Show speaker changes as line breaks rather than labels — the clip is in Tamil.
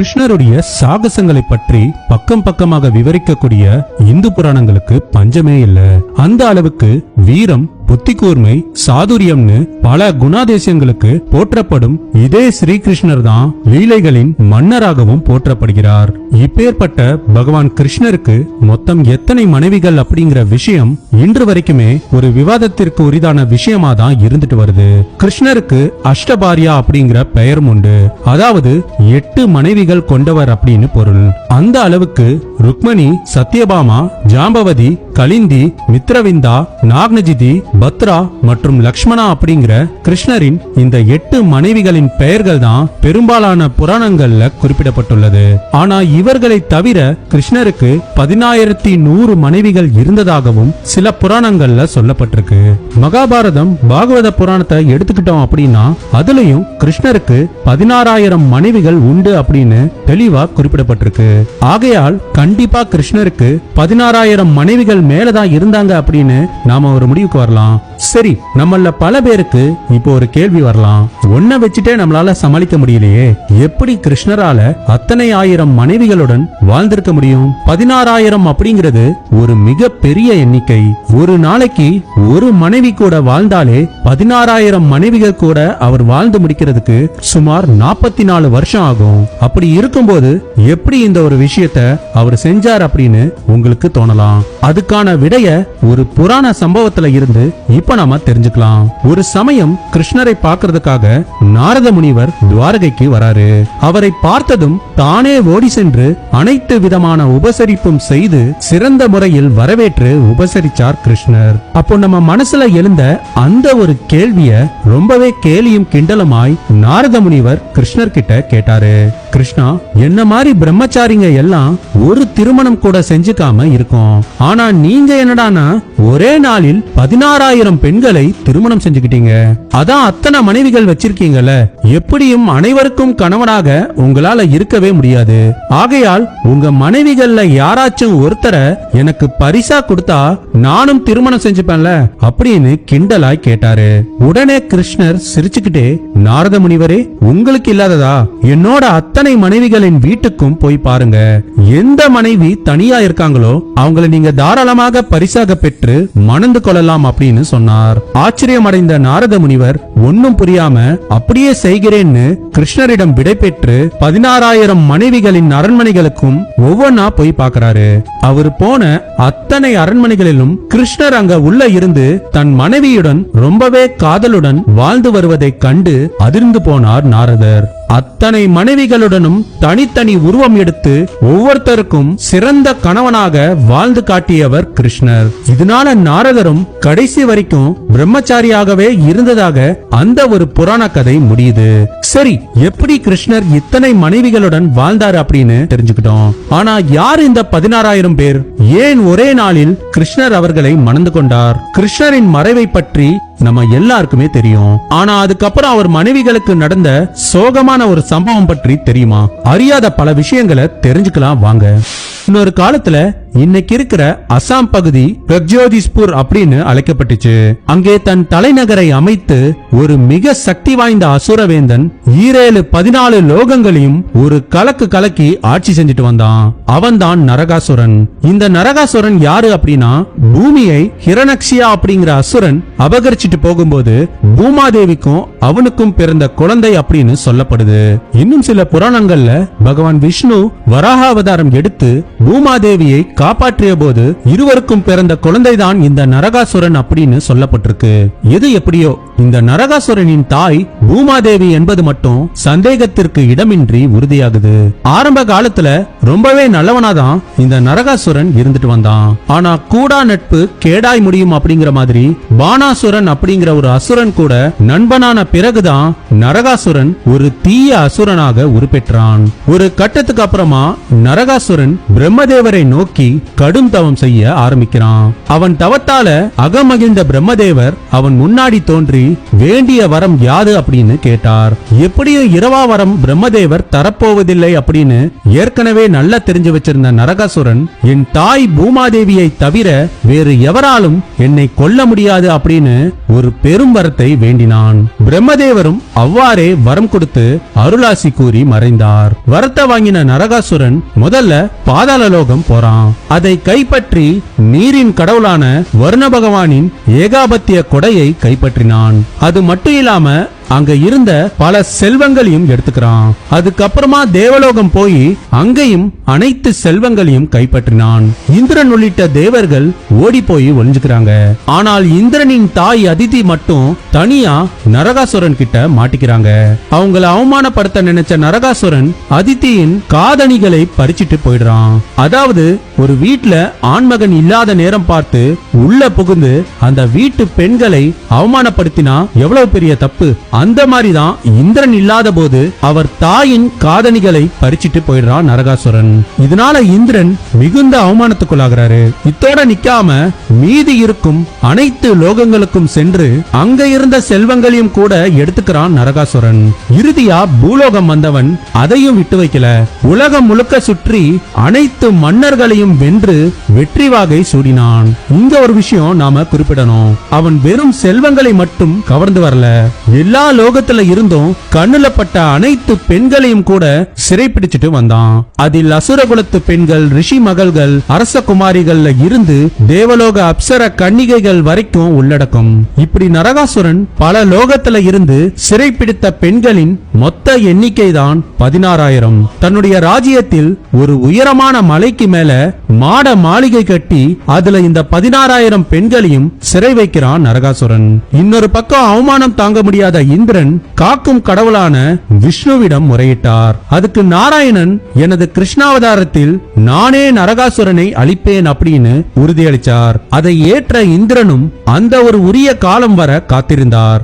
கிருஷ்ணருடைய சாகசங்களை பற்றி பக்கம் பக்கமாக விவரிக்கக்கூடிய இந்து புராணங்களுக்கு பஞ்சமே இல்ல. அந்த அளவுக்கு வீரம் புத்தி கூர்மை சாதுரியம்னு பல குணாதேசியங்களுக்கு போற்றப்படும் இதே ஸ்ரீகிருஷ்ணர் தான் லீலைகளின் மன்னராகவும் போற்றப்படுகிறார். இப்பேற்பட்ட பகவான் கிருஷ்ணருக்கு மொத்தம் எத்தனை மனைவிகள் அப்படிங்கிற விஷயம் இன்று வரைக்குமே ஒரு விவாதத்திற்கு உரிதான விஷயமா தான் இருந்துட்டு வருது. கிருஷ்ணருக்கு அஷ்டபாரியா அப்படிங்கிற பெயரும் உண்டு. அதாவது எட்டு மனைவிகள் கொண்டவர் அப்படின்னு பொருள். அந்த அளவுக்கு ருக்மணி சத்யபாமா ஜாம்பவதி கலிந்தி மித்ரவிந்தா நாக்னஜிதி பத்ரா மற்றும் லக்ஷ்மணா அப்படிங்கிற கிருஷ்ணரின் இந்த எட்டு மனைவிகளின் பெயர்கள் தான் பெரும்பாலான புராணங்கள்ல குறிப்பிடப்பட்டுள்ளது. ஆனா இவர்களை தவிர கிருஷ்ணருக்கு பதினாயிரத்தி நூறு மனைவிகள் இருந்ததாகவும் சில புராணங்கள்ல சொல்லப்பட்டிருக்கு. மகாபாரதம் பாகவத புராணத்தை எடுத்துக்கிட்டோம் அப்படின்னா அதுலயும் கிருஷ்ணருக்கு பதினாறாயிரம் மனைவிகள் உண்டு அப்படின்னு தெளிவா குறிப்பிடப்பட்டிருக்கு. ஆகையால் கண்டிப்பா கிருஷ்ணருக்கு பதினாறாயிரம் மனைவிகள் மேலதான் இருந்தாங்க அப்படின்னு நாம ஒரு முடிவுக்கு வரலாம். சரி நம்மள பல பேருக்கு இப்போ ஒரு கேள்வி வரலாம். ஒன்ன வச்சுட்டே நம்மளால சமாளிக்க முடியலையே. எப்படி கிருஷ்ணரால அத்தனை ஆயிரம் மனைவிகளுடன் வாழ்ந்திருக்க முடியும்? பதினாறாயிரம் அப்படிங்கிறது ஒரு மிக பெரிய எண்ணிக்கை. ஒரு நாளைக்கு ஒரு மனைவி கூட வாழ்ந்தாலே பதினாறாயிரம் மனைவிகள் கூட அவர் வாழ்ந்து முடிக்கிறதுக்கு சுமார் நாற்பத்தி நாலு வருஷம் ஆகும். அப்படி இருக்கும்போது எப்படி இந்த ஒரு விஷயத்த அவர் செஞ்சார் அப்படின்னு உங்களுக்கு தோணலாம். அதுக்கான விடைய ஒரு புராண சம்பவத்துல இருந்து இப்ப நாம தெரிஞ்சுக்கலாம். ஒரு சமயம் கிருஷ்ணரை பார்க்கறதுக்காக நாரத முனிவர் துவாரகைக்கு வராரு. அவரை பார்த்ததும் தானே ஓடி சென்று அனைத்து விதமான உபசரிப்பும் செய்து சிறந்த முறையில் வரவேற்று உபசரிச்சார் கிருஷ்ணர். அப்போ நம்ம மனசுல எழுந்த அந்த ஒரு கேள்விய ரொம்பவே கேலியும் கிண்டலுமாய் நாரத முனிவர் கிருஷ்ணர் கிட்ட கேட்டாரு. கிருஷ்ணா என்ன மாதிரி பிரம்மச்சாரிங்க எல்லாம் ஒரு திருமணம் கூட செஞ்சுக்காம இருக்கோம். ஆனா நீங்க என்னடானா ஒரே நாளில் பதினாறாயிரம் பெண்களை திருமணம் செஞ்சுக்கிட்டீங்க. அதான் அத்தனை மனைவிகள் வச்சிருக்கீங்கல்ல. எப்படியும் அனைவருக்கும் கணவனாக உங்களால இருக்கவே முடியாது. ஆகையால் உங்க மனைவிகள்ல யாராச்சும் ஒருத்தரை எனக்கு பரிசா கொடுத்தா நானும் திருமணம் செஞ்சுப்பேன்ல அப்படின்னு கிண்டலாய் கேட்டாரு. உடனே கிருஷ்ணர் சிரிச்சுக்கிட்டே நாரத முனிவரே உங்களுக்கு இல்லாததா? என்னோட அத்தை அத்தனை மனைவிகளின் வீட்டுக்கும் போய் பாருங்க. எந்த மனைவி தனியா இருக்காங்களோ அவங்கள நீங்க தாராளமாக பரிசாக பெற்று மணந்து கொள்ளலாம் அப்படின்னு சொன்னார். ஆச்சரியமடைந்த நாரத முனிவர் ஒன்னும் புரியாம அப்படியே செய்கிறேன்னு கிருஷ்ணரிடம் விடை பெற்று பதினாறாயிரம் மனைவிகளின் அரண்மனைகளுக்கும் ஒவ்வொன்னா போய் பாக்குறாரு. அவர் போன அத்தனை அரண்மனைகளிலும் கிருஷ்ணர் அங்க உள்ள இருந்து தன் மனைவியுடன் ரொம்பவே காதலுடன் வாழ்ந்து வருவதைக் கண்டு அதிர்ந்து போனார் நாரதர். அத்தனை மனைவிகளுடனும் தனித்தனி உருவம் எடுத்து ஒவ்வொருத்தருக்கும் சிறந்த கணவனாக வாழ்ந்து காட்டியவர் கிருஷ்ணர். இதனால நாரதரும் கடைசி வரைக்கும் பிரம்மச்சாரியாகவே இருந்ததாக அந்த ஒரு புராண கதை முடியுது. சரி எப்படி கிருஷ்ணர் இத்தனை மனைவிகளுடன் வாழ்ந்தார் அப்படின்னு தெரிஞ்சுக்கிட்டோம். ஆனா யார் இந்த பதினாறாயிரம் பேர்? ஏன் ஒரே நாளில் கிருஷ்ணர் அவர்களை மணந்து கொண்டார்? கிருஷ்ணரின் மறைவை பற்றி நம்ம எல்லாருக்குமே தெரியும். ஆனா அதுக்கப்புறம் அவர் மனைவிகளுக்கு நடந்த சோகமான ஒரு சம்பவம் பற்றி தெரியுமா? அறியாத பல விஷயங்களை தெரிஞ்சுக்கலாம் வாங்க. இன்னொரு காலத்துல இன்னைக்கு இருக்கிற அசாம் பகுதி பிரக்ஜோதிஸ்பூர் அப்படின்னு அழைக்கப்பட்டுச்சு. அங்கே தன் தலைநகரை அமைத்து ஒரு மிக சக்தி வாய்ந்த அசுரவேந்தன் ஈரேழு பதினாலு லோகங்களையும் ஒரு கலக்கு கலக்கி ஆட்சி செஞ்சுட்டு வந்தான். அவன்தான் நரகாசுரன். இந்த நரகாசுரன் யாரு அப்படின்னா பூமியை ஹிரணக்ஷியா அப்படிங்கிற அசுரன் அபகரிச்சிட்டு போகும்போது பூமாதேவிக்கும் அவனுக்கும் பிறந்த குழந்தை அப்படின்னு சொல்லப்படுது. இன்னும் சில புராணங்கள்ல பகவான் விஷ்ணு வராக அவதாரம் எடுத்து பூமாதேவியை காப்பாற்றிய போது இருவருக்கும் பிறந்த குழந்தைதான் இந்த நரகாசுரன் அப்படின்னு சொல்லப்பட்டிருக்கு. எது எப்படியோ இந்த நரகாசுரனின் தாய் பூமாதேவி என்பது மட்டும் சந்தேகத்திற்கு இடமின்றி உறுதியாகுது. ஆரம்ப காலத்துல ரொம்பவே நல்லவனாதான் இந்த நரகாசுரன் இருந்துட்டு வந்தான். ஆனா கூடா நட்பு கேடாய் முடியும் அப்படிங்கிற மாதிரி பானாசுரன் அப்படிங்கிற ஒரு அசுரன் கூட நண்பனான பிறகுதான் நரகாசுரன் ஒரு தீய அசுரனாக உருப்பெற்றான். ஒரு கட்டத்துக்கு அப்புறமா நரகாசுரன் பிரம்மதேவரை நோக்கி கடும் தவம் செய்ய ஆரம்பிக்கிறான். அவன் தவத்தால அகமகிழ்ந்த பிரம்மதேவர் அவன் முன்னாடி தோன்றி வேண்டிய வரம் யாது? அப்படின்னு கேட்டார். எப்படியும் இரவா வரம் பிரம்மதேவர் தரப்போவதில்லை அப்படின்னு ஏற்கனவே நல்லா தெரிஞ்சு வச்சிருந்த நரகாசுரன் என் தாய் பூமாதேவியை தவிர வேறு எவராலும் என்னை கொல்ல முடியாது அப்படின்னு ஒரு பெரும் வரத்தை வேண்டினான். பிரம்மதேவரும் அவ்வாறே வரம் கொடுத்து அருளாசி கூறி மறைந்தார். வரத்தை வாங்கின நரகாசுரன் முதல்ல பாதாள லோகம் போறான். அதை கைப்பற்றி நீரின் கடவுளான வருண பகவானின் ஏகாபத்திய கொடையை கைப்பற்றினான். அது மட்டும் இல்லாம அங்க இருந்த பல செல்வங்களையும் எடுத்துக்கிறான். அதுக்கப்புறமா தேவலோகம் போய் அங்கேயும் அனைத்து செல்வங்களையும் கைப்பற்றினான். இந்திரன் உள்ளிட்ட தேவர்கள் ஓடி போய் ஒளிஞ்சுக்கிறாங்க. ஆனால் இந்திரனின் தாய் அதிதி மட்டும் தனியா நரகாசுரன் கிட்ட மாட்டிக்கிறாங்க. அவங்கள அவமானப்படுத்த நினைச்ச நரகாசுரன் அதித்தியின் காதணிகளை பறிச்சிட்டு போயிடுறான். அதாவது ஒரு வீட்டுல ஆண்மகன் இல்லாத நேரம் பார்த்து உள்ள புகுந்து அந்த வீட்டு பெண்களை அவமானப்படுத்தினா எவ்வளவு பெரிய தப்பு? அந்த மாதிரி தான் இந்திரன் இல்லாத போது அவர் தாயின் காதணிகளை பறிச்சிட்டு போயிடுறான் நரகாசுரன். இதனால இந்திரன் மிகுந்த அவமானத்துக்குள்ளாகிறாரு. இத்தோட நிக்காம மீதி இருக்கும் அனைத்து லோகங்களுக்கும் சென்று அங்க இருந்த செல்வங்களையும் கூட எடுத்துக்கிறான் நரகாசுரன். இறுதியா பூலோகம் வந்தவன் அதையும் விட்டு வைக்கல. உலகம் முழுக்க சுற்றி அனைத்து மன்னர்களையும் வென்று வெற்றி வாகை சூடினான். இங்க ஒரு விஷயம் நாம குறிப்பிடணும். அவன் வெறும் செல்வங்களை மட்டும் கவர்ந்து வரல. எல்லா லோகத்துல இருந்தும் கண்ணுல பட்ட அனைத்து பெண்களையும் கூட சிறைப்பிடிச்சிட்டு வந்தான். அதில் அசுரகுலத்து பெண்கள் ரிஷி மகள்கள் அரச குமாரிகள்ல இருந்து தேவலோக அப்சர கன்னிகைகள் வரைக்கும் உள்ளடக்கும். இப்படி நரகாசுரன் பல லோகத்துல இருந்து சிறைப்பிடித்த பெண்களின் மொத்த எண்ணிக்கை தான் பதினாறாயிரம். தன்னுடைய ராஜ்யத்தில் ஒரு உயரமான மலைக்கு மேல மாட மாளிகை கட்டி அதுல இந்த பதினாறாயிரம் பெண்களையும் சிறை வைக்கிறான் நரகாசுரன். இன்னொரு பக்கம் அவமானம் தாங்க முடியாத இந்திரன் காக்கும் கடவுளான விஷ்ணுவிடம் முறையிட்டார். அதுக்கு நாராயணன் எனது கிருஷ்ணாவதாரத்தில் நானே நரகாசுரனை அழிப்பேன் அப்படின்னு உறுதியளித்தார் அதை ஏற்ற இந்திரனும் அந்த ஒரு உரிய காலம் வர காத்திருந்தார்.